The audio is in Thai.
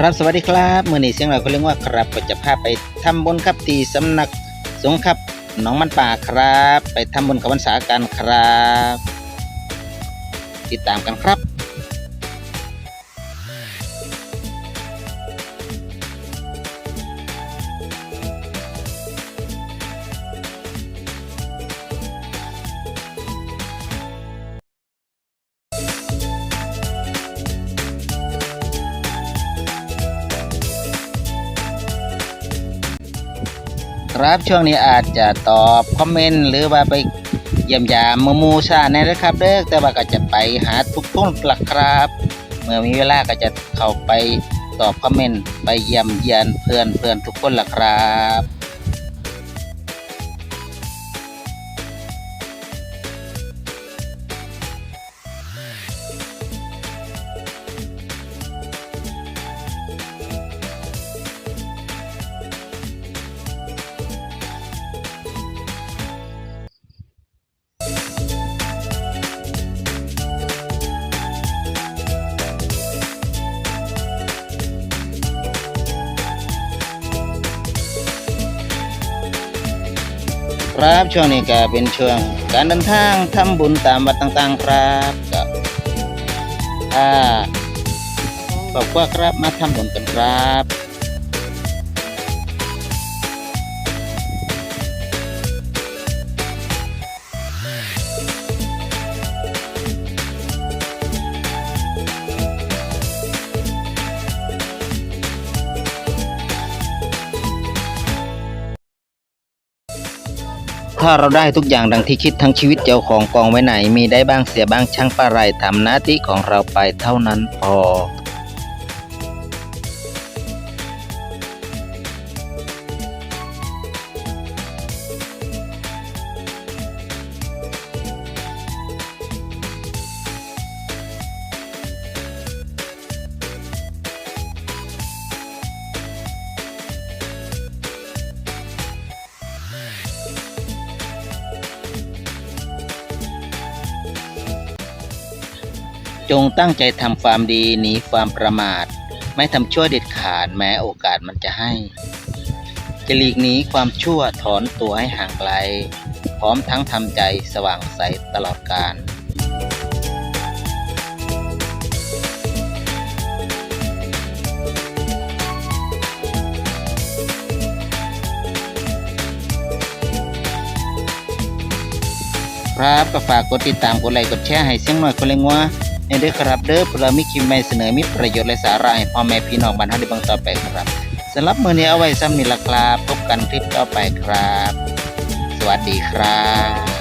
ครับสวัสดีครับเมื่อนี้เสียงเราก็เรียกว่าครับก็จะพาไปทำบุญครับที่สำนักสงฆ์ครับหนองมันป่าครับ ไปทำบุญกับวันษากันครับ ติดตามกันครับ ครับ ช่วงนี้อาจจะตอบคอมเมนต์หรือว่าไปเยี่ยมยามมูหมูชาแน่นะครับเด้อแต่ว่าก็จะไปหาทุกทุนหลักครับ เมื่อมีเวลาก็จะเข้าไปตอบคอมเมนต์ไปเยี่ยมเยียนเพื่อนเพื่อนทุกคนละครับ ครับช่วงนี้ก็เป็นช่วงการเดินทางทำบุญตามวัดต่างๆครับก็อ่าบอกว่าครับมาทำบุญกันครับ ถ้าเราได้ทุกอย่างดังที่คิดทั้งชีวิตเจ้าของกองไว้ไหน มีได้บ้างเสียบ้างช่างปะไรทำหน้าที่ของเราไปเท่านั้นพอ จงตั้งใจทำความดีหนีความประมาท ไม่ทำชั่วเด็ดขาดแม้โอกาสมันจะให้ จะหลีกหนีความชั่วถอนตัวให้ห่างไกล พร้อมทั้งทำใจสว่างใสตลอดกาลครับก็ฝากกดติดตามกดไลค์กดแชร์ให้เสียงหน่อยคนเล็งว่า ในเด้อครับเด้อเพื่อมีคลิปใหม่เสนอมิประโยชน์และสาระให้พ่อแม่พี่น้องบ้านเฮาได้เบังต่อไปครับสำหรับมือนี้เอาไว้ซ้ำนี่ละครับพบกันคลิปต่อไปครับ สวัสดีครับ